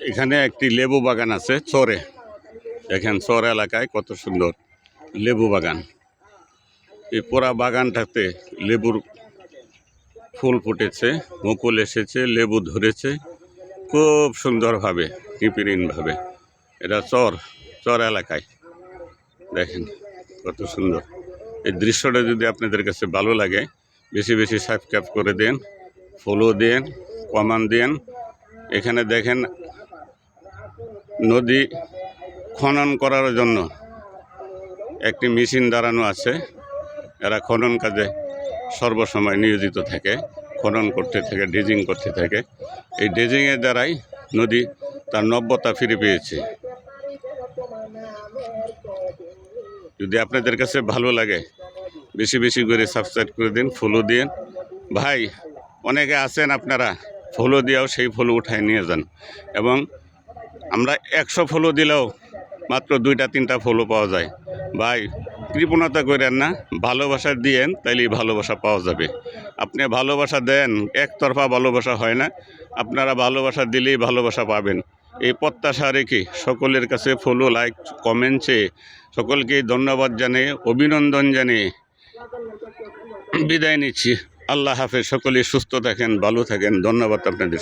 এখানে একটি লেবু বাগান আছে, চরে। দেখেন চর এলাকায় কত সুন্দর লেবু বাগান। এই পুরা বাগানটাতে লেবুর ফুল ফুটেছে, মুকুল এসেছে, লেবু ধরেছে, খুব সুন্দরভাবে কৃপিহীনভাবে এটা চর চর এলাকায়। দেখেন কত সুন্দর। এই দৃশ্যটা যদি আপনাদের কাছে ভালো লাগে, বেশি বেশি সাবস্ক্রাইব করে দেন ফলো দেন কমান দেন। এখানে দেখেন নদী খনন করার জন্য একটি মেশিন দাঁড়ানো আছে। এরা খনন কাজে সর্বসময় নিয়োজিত থাকে, খনন করতে থাকে, ড্রেজিং করতে থাকে। এই ড্রেজিংয়ের দ্বারাই নদী তার নব্যতা ফিরে পেয়েছে। যদি আপনাদের কাছে ভালো লাগে, বেশি বেশি করে সাবস্ক্রাইব করে দিন ফলো দিন ভাই, অনেকে আছেন আপনারা ফলো দিয়েও সেই ফলো উঠায় নিয়ে যান। এবং আমরা একশো ফলো দিলেও মাত্র দুইটা, তিনটা ফলো পাওয়া যায়। ভাই, কৃপণতা করেন না, ভালোবাসা দিয়েন, তাইলেই ভালোবাসা পাওয়া যাবে। আপনি ভালোবাসা দেন, একতরফা ভালোবাসা হয় না। আপনারা ভালোবাসা দিলেই ভালোবাসা পাবেন। এই প্রত্যাশা রেখে সকলের কাছে ফলো লাইক কমেন্ট চেয়ে সকলকে ধন্যবাদ জানিয়ে, অভিনন্দন জানিয়ে বিদায় নিচ্ছি। আল্লাহ হাফেজ, সকলেই সুস্থ থাকেন, ভালো থাকেন। ধন্যবাদ আপনাদের